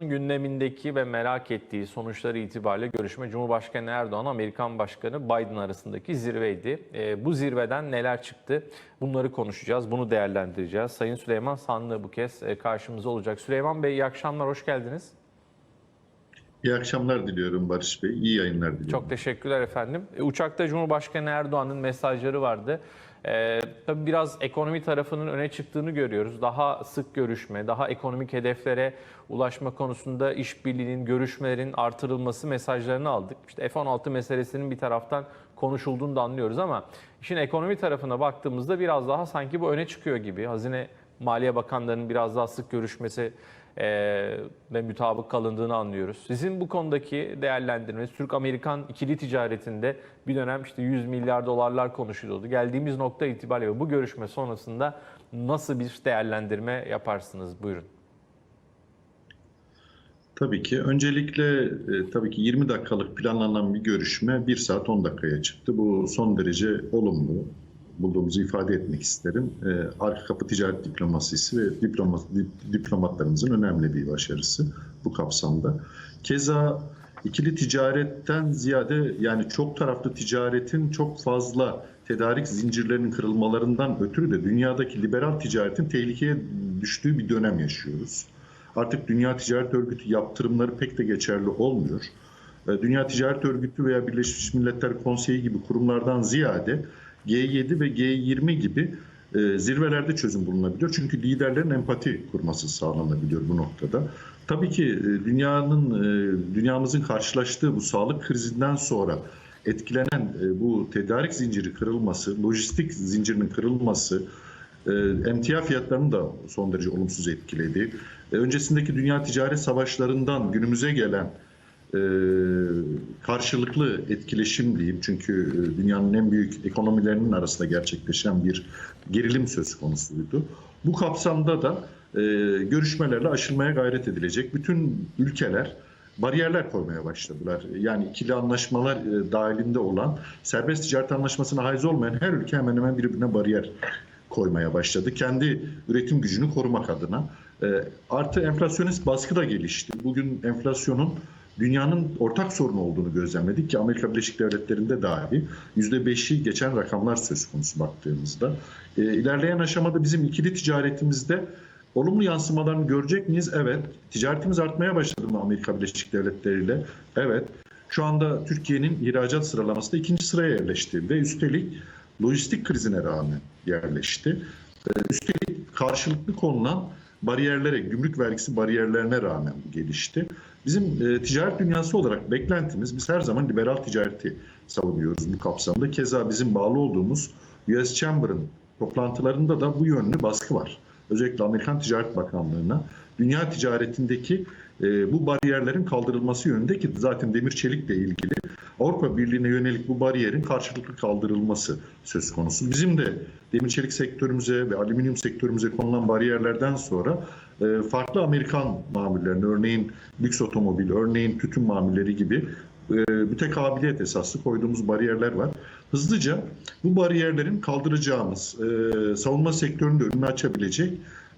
gündemindeki ve merak ettiği sonuçları itibariyle görüşme Cumhurbaşkanı Erdoğan, Amerikan Başkanı Biden arasındaki zirveydi. Ee, bu zirveden neler çıktı? Bunları konuşacağız, bunu değerlendireceğiz. Sayın Süleyman Sanlı bu kez e, karşımıza olacak. Süleyman Bey iyi akşamlar, hoş geldiniz. İyi akşamlar diliyorum Barış Bey. İyi yayınlar diliyorum. Çok teşekkürler efendim. E, Uçakta Cumhurbaşkanı Erdoğan'ın mesajları vardı. Ee, tabii biraz ekonomi tarafının öne çıktığını görüyoruz. Daha sık görüşme, daha ekonomik hedeflere ulaşma konusunda işbirliğinin, görüşmelerin artırılması mesajlarını aldık. İşte F-16 meselesinin bir taraftan konuşulduğunu da anlıyoruz ama işin ekonomi tarafına baktığımızda biraz daha sanki bu öne çıkıyor gibi. Hazine Maliye Bakanlarının biraz daha sık görüşmesi ve mutabık kalındığını anlıyoruz. Sizin bu konudaki değerlendirmeniz Türk-Amerikan ikili ticaretinde bir dönem işte 100 milyar dolarlar konuşuluyordu. Geldiğimiz nokta itibariyle bu görüşme sonrasında nasıl bir değerlendirme yaparsınız? Buyurun. Tabii ki. Öncelikle e, tabii ki 20 dakikalık planlanan bir görüşme 1 saat 10 dakikaya çıktı. Bu son derece olumlu bulduğumuzu ifade etmek isterim. E, arka kapı ticaret diplomasisi ve diploma, dip- diplomatlarımızın önemli bir başarısı bu kapsamda. Keza ikili ticaretten ziyade yani çok taraflı ticaretin çok fazla tedarik zincirlerinin kırılmalarından ötürü de dünyadaki liberal ticaretin tehlikeye düştüğü bir dönem yaşıyoruz. Artık Dünya Ticaret Örgütü yaptırımları pek de geçerli olmuyor. E, Dünya Ticaret Örgütü veya Birleşmiş Milletler Konseyi gibi kurumlardan ziyade G7 ve G20 gibi e, zirvelerde çözüm bulunabiliyor. Çünkü liderlerin empati kurması sağlanabiliyor bu noktada. Tabii ki e, dünyanın e, dünyamızın karşılaştığı bu sağlık krizinden sonra etkilenen e, bu tedarik zinciri kırılması, lojistik zincirinin kırılması, e, emtia fiyatlarını da son derece olumsuz etkiledi. E, öncesindeki dünya ticaret savaşlarından günümüze gelen e, karşılıklı etkileşim diyeyim. Çünkü e, dünyanın en büyük ekonomilerinin arasında gerçekleşen bir gerilim söz konusuydu. Bu kapsamda da e, görüşmelerle aşılmaya gayret edilecek. Bütün ülkeler bariyerler koymaya başladılar. Yani ikili anlaşmalar e, dahilinde olan serbest ticaret anlaşmasına haiz olmayan her ülke hemen hemen birbirine bariyer koymaya başladı. Kendi üretim gücünü korumak adına. E, artı enflasyonist baskı da gelişti. Bugün enflasyonun dünyanın ortak sorunu olduğunu gözlemledik ki Amerika Birleşik Devletleri'nde dahi %5'i geçen rakamlar söz konusu baktığımızda. E, ilerleyen aşamada bizim ikili ticaretimizde olumlu yansımalarını görecek miyiz? Evet. Ticaretimiz artmaya başladı mı Amerika Birleşik Devletleri ile? Evet. Şu anda Türkiye'nin ihracat sıralamasında ikinci sıraya yerleşti ve üstelik lojistik krizine rağmen yerleşti. Ee, Üstelik karşılıklı konulan bariyerlere, gümrük vergisi bariyerlerine rağmen gelişti. Bizim e, ticaret dünyası olarak beklentimiz, biz her zaman liberal ticareti savunuyoruz bu kapsamda. Keza bizim bağlı olduğumuz US Chamber'ın toplantılarında da bu yönlü baskı var. Özellikle Amerikan Ticaret Bakanlığı'na dünya ticaretindeki e, bu bariyerlerin kaldırılması yönünde ki zaten demir çelikle ilgili Avrupa Birliği'ne yönelik bu bariyerin karşılıklı kaldırılması söz konusu. Bizim de demir çelik sektörümüze ve alüminyum sektörümüze konulan bariyerlerden sonra e, farklı Amerikan mamullerine örneğin lüks otomobil, örneğin tütün mamulleri gibi mütekabiliyet esaslı koyduğumuz bariyerler var. Hızlıca bu bariyerlerin kaldıracağımız, e, savunma sektöründe önünü açabilecek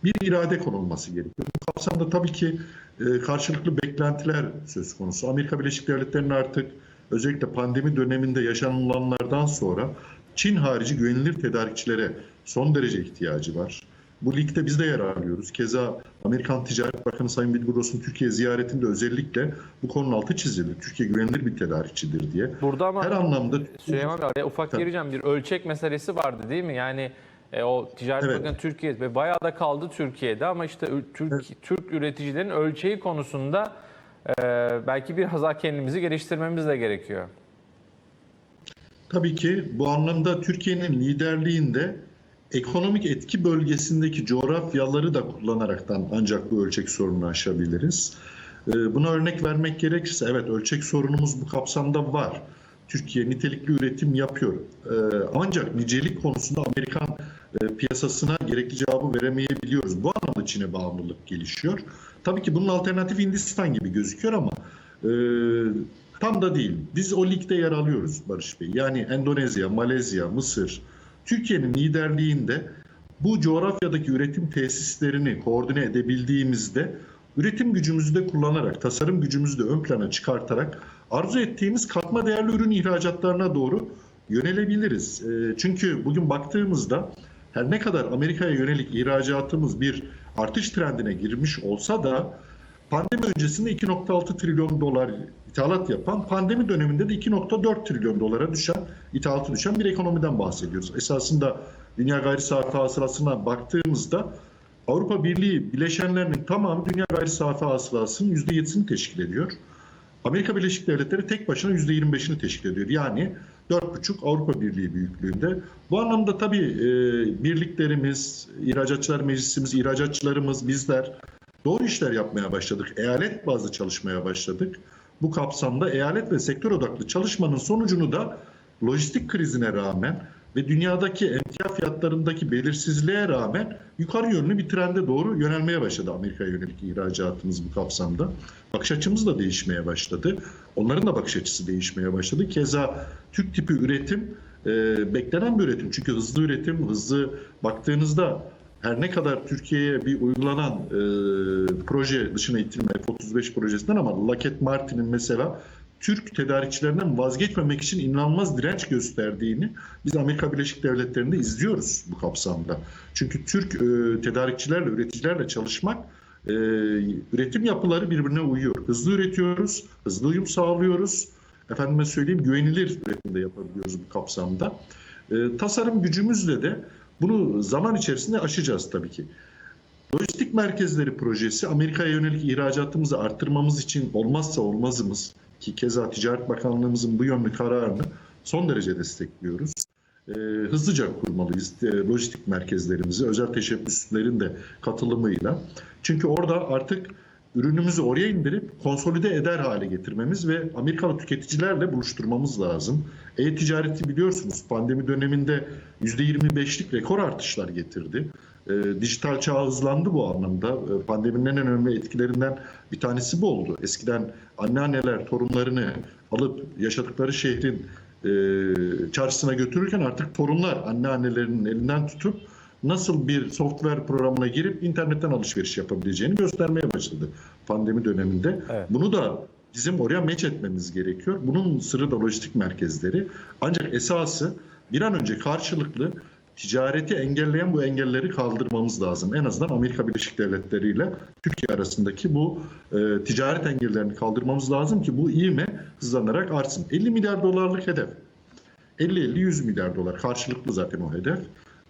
bir irade konulması gerekiyor. Bu kapsamda tabii ki e, karşılıklı beklentiler söz konusu. Amerika Birleşik Devletleri'nin artık özellikle pandemi döneminde yaşanılanlardan sonra Çin harici güvenilir tedarikçilere son derece ihtiyacı var. Bu ligde biz de yer alıyoruz. Keza Amerikan Ticaret Bakanı Sayın Bill Gross'un Türkiye ziyaretinde özellikle bu konunun altı çizildi. Türkiye güvenilir bir tedarikçidir diye. Burada ama Her anlamda Süleyman Bey ufak Tabii. gireceğim bir ölçek meselesi vardı değil mi? Yani e, o ticaret Evet. bakanı Türkiye ve bayağı da kaldı Türkiye'de ama işte Türk Türk üreticilerin ölçeği konusunda e, belki biraz daha kendimizi geliştirmemiz de gerekiyor. Tabii ki bu anlamda Türkiye'nin liderliğinde ekonomik etki bölgesindeki coğrafyaları da kullanaraktan ancak bu ölçek sorununu aşabiliriz. Ee, Buna örnek vermek gerekirse evet ölçek sorunumuz bu kapsamda var. Türkiye nitelikli üretim yapıyor. Ee, Ancak nicelik konusunda Amerikan e, piyasasına gerekli cevabı veremeyebiliyoruz. Bu anlamda Çin'e bağımlılık gelişiyor. Tabii ki bunun alternatifi Hindistan gibi gözüküyor ama e, tam da değil. Biz o ligde yer alıyoruz Barış Bey. Yani Endonezya, Malezya, Mısır, Türkiye'nin liderliğinde bu coğrafyadaki üretim tesislerini koordine edebildiğimizde üretim gücümüzü de kullanarak, tasarım gücümüzü de ön plana çıkartarak arzu ettiğimiz katma değerli ürün ihracatlarına doğru yönelebiliriz. E, Çünkü bugün baktığımızda her ne kadar Amerika'ya yönelik ihracatımız bir artış trendine girmiş olsa da pandemi öncesinde 2.6 trilyon dolar ithalat yapan, pandemi döneminde de 2.4 trilyon dolara düşen, ithalatı düşen bir ekonomiden bahsediyoruz. Esasında dünya gayri safi hasılasına baktığımızda Avrupa Birliği bileşenlerinin tamamı dünya gayri safi hasılasının %7'sini teşkil ediyor. Amerika Birleşik Devletleri tek başına %25'ini teşkil ediyor. Yani 4,5 Avrupa Birliği büyüklüğünde. Bu anlamda tabii e, birliklerimiz, ihracatçılar meclisimiz, ihracatçılarımız, bizler doğru işler yapmaya başladık. Eyalet bazlı çalışmaya başladık. Bu kapsamda eyalet ve sektör odaklı çalışmanın sonucunu da lojistik krizine rağmen ve dünyadaki emtia fiyatlarındaki belirsizliğe rağmen yukarı yönlü bir trende doğru yönelmeye başladı Amerika'ya yönelik ihracatımız bu kapsamda. Bakış açımız da değişmeye başladı. Onların da bakış açısı değişmeye başladı. Keza Türk tipi üretim e, beklenen bir üretim. Çünkü hızlı üretim, hızlı baktığınızda her ne kadar Türkiye'ye bir uygulanan e, proje dışına itilme F-35 projesinden ama Lockheed Martin'in mesela Türk tedarikçilerinden vazgeçmemek için inanılmaz direnç gösterdiğini biz Amerika Birleşik Devletleri'nde izliyoruz bu kapsamda. Çünkü Türk e, tedarikçilerle, üreticilerle çalışmak e, üretim yapıları birbirine uyuyor. Hızlı üretiyoruz, hızlı uyum sağlıyoruz. Efendime söyleyeyim güvenilir üretimde yapabiliyoruz bu kapsamda. E, tasarım gücümüzle de bunu zaman içerisinde aşacağız tabii ki. Lojistik merkezleri projesi Amerika'ya yönelik ihracatımızı arttırmamız için olmazsa olmazımız ki keza Ticaret Bakanlığımızın bu yönlü kararını son derece destekliyoruz. Ee, hızlıca kurmalıyız e, lojistik merkezlerimizi özel teşebbüslerin de katılımıyla. Çünkü orada artık ürünümüzü oraya indirip konsolide eder hale getirmemiz ve Amerikalı tüketicilerle buluşturmamız lazım. E-ticareti biliyorsunuz pandemi döneminde %25'lik rekor artışlar getirdi. E, dijital çağ hızlandı bu anlamda. E, pandeminin en önemli etkilerinden bir tanesi bu oldu. Eskiden anneanneler torunlarını alıp yaşadıkları şehrin e, çarşısına götürürken artık torunlar anneannelerinin elinden tutup nasıl bir software programına girip internetten alışveriş yapabileceğini göstermeye başladı pandemi döneminde. Evet. Bunu da bizim oraya meç etmemiz gerekiyor. Bunun sırrı da lojistik merkezleri. Ancak esası bir an önce karşılıklı ticareti engelleyen bu engelleri kaldırmamız lazım. En azından Amerika Birleşik Devletleri ile Türkiye arasındaki bu e, ticaret engellerini kaldırmamız lazım ki bu ivme hızlanarak artsın. 50 milyar dolarlık hedef. 50-50-100 milyar dolar karşılıklı zaten o hedef.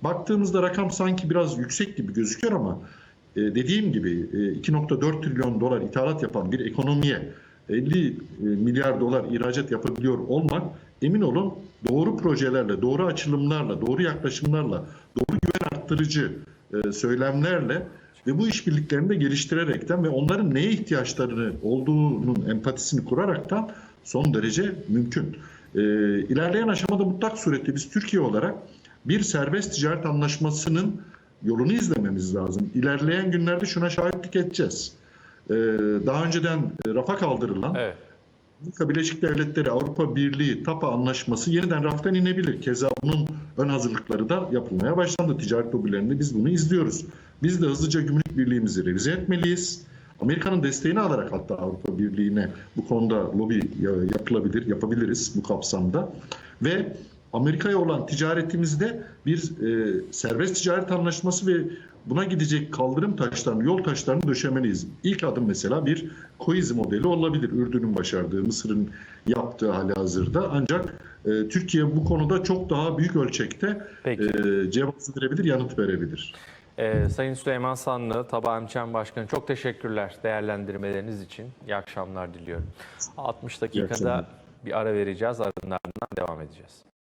Baktığımızda rakam sanki biraz yüksek gibi gözüküyor ama e, dediğim gibi e, 2.4 trilyon dolar ithalat yapan bir ekonomiye 50 e, milyar dolar ihracat yapabiliyor olmak emin olun doğru projelerle, doğru açılımlarla, doğru yaklaşımlarla, doğru güven arttırıcı e, söylemlerle ve bu işbirliklerini de geliştirerekten ve onların neye ihtiyaçlarını olduğunun empatisini kuraraktan son derece mümkün. E, ilerleyen aşamada mutlak surette biz Türkiye olarak bir serbest ticaret anlaşmasının yolunu izlememiz lazım. İlerleyen günlerde şuna şahitlik edeceğiz. Ee, daha önceden e, rafa kaldırılan Evet. Amerika Birleşik Devletleri Avrupa Birliği TAPA anlaşması yeniden raftan inebilir. Keza bunun ön hazırlıkları da yapılmaya başlandı. Ticaret lobilerinde biz bunu izliyoruz. Biz de hızlıca gümrük birliğimizi revize etmeliyiz. Amerika'nın desteğini alarak hatta Avrupa Birliği'ne bu konuda lobi ya- yapılabilir, yapabiliriz bu kapsamda. Ve Amerika'ya olan ticaretimizde bir e, serbest ticaret anlaşması ve buna gidecek kaldırım taşlarını, yol taşlarını döşemeliyiz. İlk adım mesela bir koiz modeli olabilir. Ürdün'ün başardığı, Mısır'ın yaptığı hali hazırda. Ancak e, Türkiye bu konuda çok daha büyük ölçekte Peki. e, cevap verebilir, yanıt verebilir. Ee, Sayın Süleyman Sanlı, Taba Emçen Başkanı çok teşekkürler değerlendirmeleriniz için. İyi akşamlar diliyorum. 60 dakikada bir ara vereceğiz, ardından devam edeceğiz.